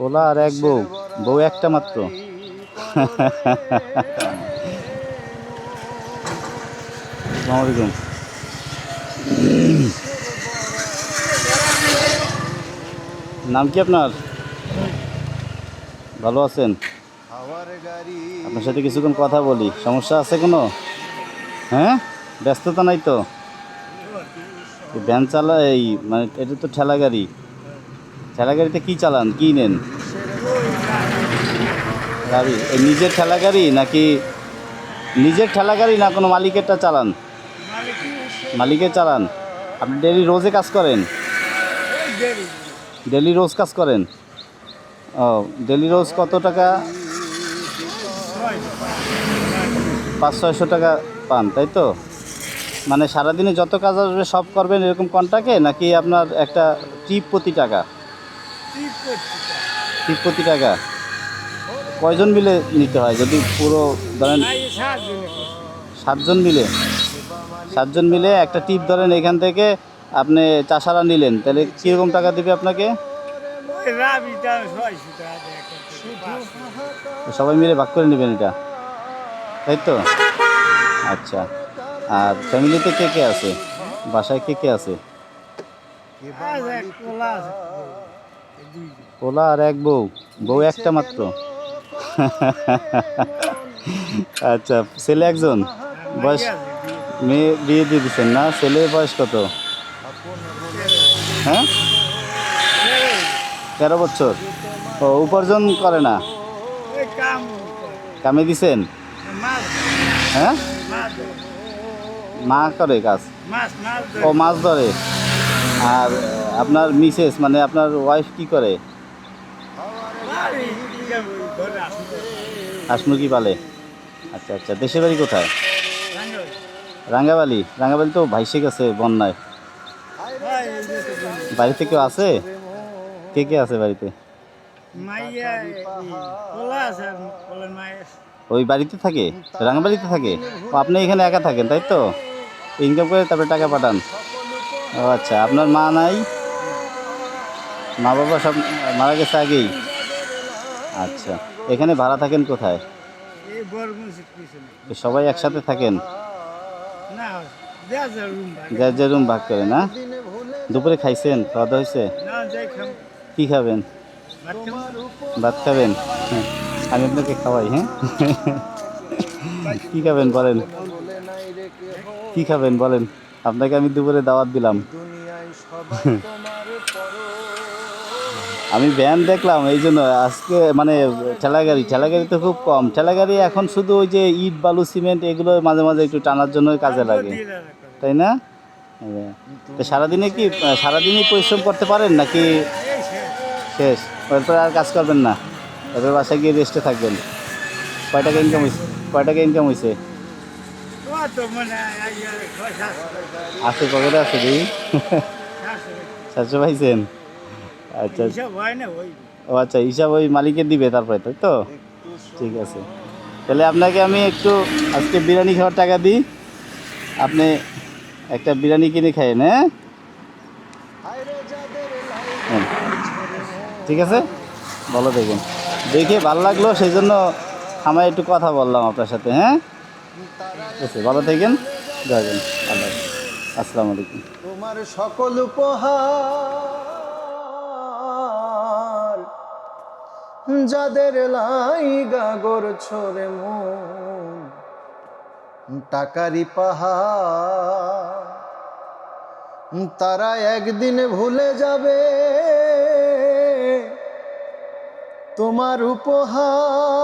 পোলা আর এক বউ বউ একটা মাত্র। নাম কি আপনার? ভালো আছেন? আপনার সাথে কিছুক্ষণ কথা বলি। সমস্যা আছে কোনো? হ্যাঁ? ব্যস্ততা নাই তো? ভ্যান চালা এই মানে এটা তো ঠেলা গাড়ি। ঠেলা গাড়িতে কী চালান? কী নেন? গাড়ি। নিজের ঠেলা গাড়ি নাকি নিজের ঠেলা গাড়ি না কোনো মালিকেরটা চালান? মালিকের চালান। আপনি ডেলি রোজে কাজ করেন? ডেলি রোজ কাজ করেন? ও ডেলি রোজ কত টাকা? পাঁচ, ছয়শো টাকা পান, তাই তো? মানে সারাদিনে যত কাজ আসবে সব করবেন এরকম কন্টাকে? নাকি আপনার একটা টিপ প্রতি টাকা? প্রতি টাকা। কয়জন মিলে নিতে হয়? যদি পুরো ধরেন সাতজন মিলে। সাতজন মিলে একটা টিপ ধরেন এখান থেকে, আপনি চাষারা নিলেন, তাহলে কীরকম টাকা দেবে আপনাকে? সবাই মিলে ভাগ করে নেবেন এটা। তাই তো? আচ্ছা। আর ফ্যামিলিতে কে কে আছে? বাসায় কে কে আছে। পোলা আর এক বউ বউ একটা মাত্র। আচ্ছা ছেলে একজন? বয়স মেয়ে বিয়ে দিয়ে দিচ্ছেন না? ছেলে বয়স কত? হ্যাঁ? তেরো বছর। ও উপার্জন করে না? কামে। দিছেন? হ্যাঁ? মা করে কাজ? ও মাছ ধরে। আর আপনার মিসেস মানে আপনার ওয়াইফ কি করে? হাঁস মুরগি পালে। আচ্ছা আচ্ছা দেশের বাড়ি কোথায়? রাঙ্গাবালি। রাঙ্গাবালি তো ভাইসে গেছে বন্যায়। বাড়িতে কেউ আছে? কে কে আছে বাড়িতে? ওই বাড়িতে থাকে? রাঙ্গাবালিতে থাকে? আপনি এখানে একা থাকেন, তাই তো? ইনকাম করে তারপরে টাকা পাঠান। ও আচ্ছা আপনার মা নাই? মা বাবা সব মারা গেছে আগেই? আচ্ছা। এখানে ভাড়া থাকেন কোথায়? সবাই একসাথে থাকেন? যার যে রুম ভাগ করে না? দুপুরে খাইছেন? খাওয়া দাওয়া হয়েছে? কী খাবেন? ভাত খাবেন? হ্যাঁ আমি আপনাকে খাওয়াই হ্যাঁ? কী খাবেন বলেন? কী খাবেন বলেন? আপনাকে আমি দুপুরে দাওয়াত দিলাম। আমি ভ্যান দেখলাম এই জন্য আজকে মানে ঠেলা গাড়ি ঠেলা গাড়ি তো খুব কম। ঠেলা গাড়ি এখন শুধু ওই যে ইট বালু সিমেন্ট এগুলো মাঝে মাঝে একটু টানার জন্য কাজে লাগে। তাই না। তো সারাদিনে কি সারাদিনই পরিশ্রম করতে পারেন নাকি শেষ? এরপরে আর কাজ করবেন না। এরপর বাসায় গিয়ে রেস্টে থাকবেন। কয় টাকা ইনকাম হয়েছে কয় টাকা ইনকাম হয়েছে আছে পকেটে আছে দিই। সাতশো পাইছেন? আচ্ছা। ও আচ্ছা হিসাব ওই মালিকের দিবে তারপরে তাই তো? ঠিক আছে। তাহলে আপনাকে আমি একটু আজকে বিরিয়ানি খাওয়ার টাকা দিই। আপনি একটা বিরিয়ানি কিনে খাইয়েন হ্যাঁ। ঠিক আছে? ভালো দেখুন দেখে ভালো লাগল সেই জন্য আমার একটু কথা বললাম আপনার সাথে হ্যাঁ? ঠিক আছে ভালো থাকেন। যাবেন। আল্লাহ আসসালামু আলাইকুম। তোমার সকল উপহার যাদের লাইগা গাগর ছোরে মন টাকারি পাহাড় তারা একদিন ভুলে যাবে। তোমার উপহার